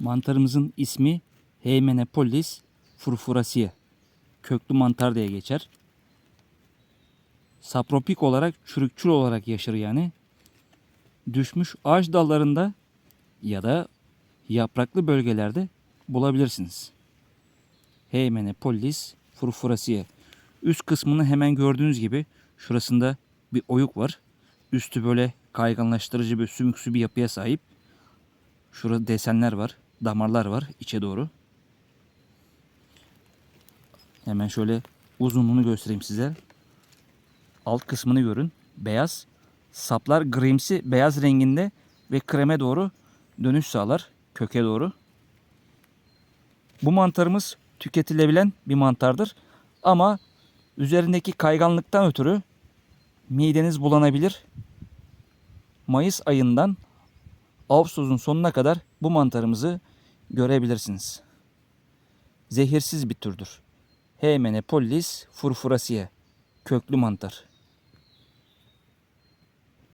Mantarımızın ismi Heymenepolis furfuracea. Köklü mantar diye geçer. Sapropik olarak çürükçül olarak yaşar yani. Düşmüş ağaç dallarında ya da yapraklı bölgelerde bulabilirsiniz. Heymenepolis furfuracea. Üst kısmını hemen gördüğünüz gibi şurasında bir oyuk var. Üstü böyle kayganlaştırıcı bir sümüksü bir yapıya sahip. Şurada desenler var, damarlar var içe doğru. Hemen şöyle uzunluğunu göstereyim size. Alt kısmını görün. Beyaz. Saplar grimsi beyaz renginde ve kreme doğru dönüş sağlar. Köke doğru. Bu mantarımız tüketilebilen bir mantardır. Ama üzerindeki kayganlıktan ötürü mideniz bulanabilir. Mayıs ayından Ağustos'un sonuna kadar bu mantarımızı görebilirsiniz. Zehirsiz bir türdür. Heymenepolis furfuracea. Köklü mantar.